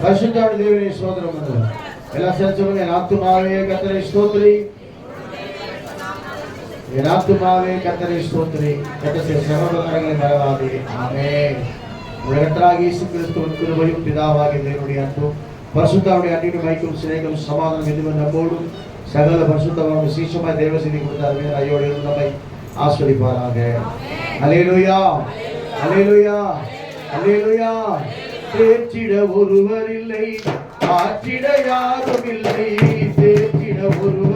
పరిశుద్ధాడు దేవుని స్తోత్రములు ఎలా సత్యము నేను ఆత్మావే కత్తరి స్తోత్రి నేను ఆత్మావే కత్తరి స్తోత్రి కత్తరి శ్రమలు కరగని బలవాది ఆమె ఉడగట్రాగి క్రీస్తు కృపయు పిదావాగి దేవుడి అంటూ పరిశుద్ధావుడి అన్నిటి మైకులు స్నేహం సమాధానం ఎందుకు నమ్మోడు సకల పరిశుద్ధమైన శీర్షమై దేవసిని கொடுத்தார் అయ్యోడు ఉన్నపై ఆశ్వదిపారాగ అలేలుయా அலேலுயா அலேலுயா தேற்றிட ஒருவர் இல்லை. ஆற்றிட யாரும் இல்லை. தேற்றிட ஒரு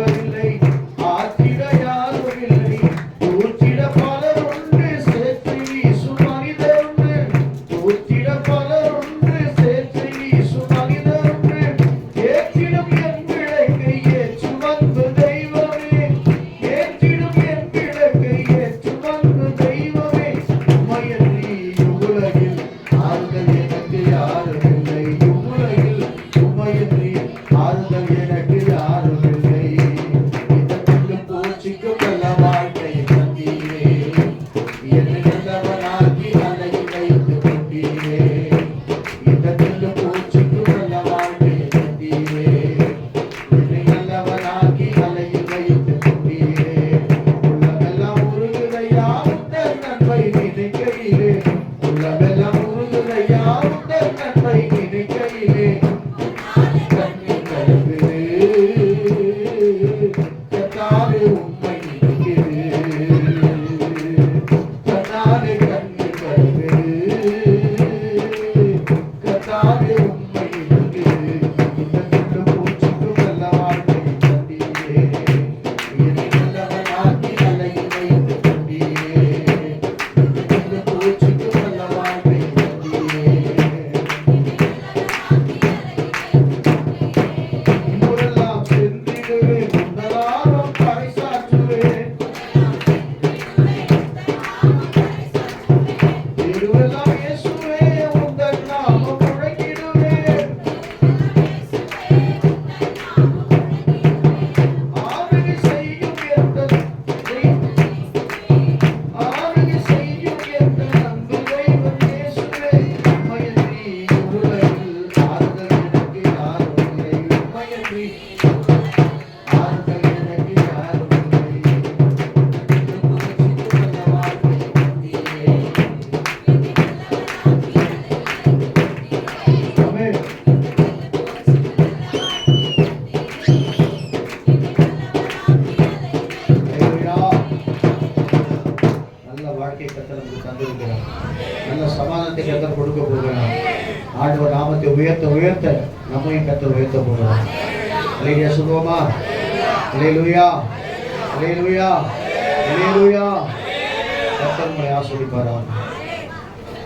நல்ல வாழ்க்கை கத்தை நமக்கு தந்திருக்கிறார். நல்ல சமாதானத்தை கத்தை கொடுக்க போகிறார். ஆண்டவர் நாமத்தை உயர்த்த உயர்த்த நம்மையும் கத்தை உயர்த்த போகிறார். அலையா சுகமா. அலையலுயா அலையலுயா அலையலுயா கத்தன் ஆசிரியப்பாரான்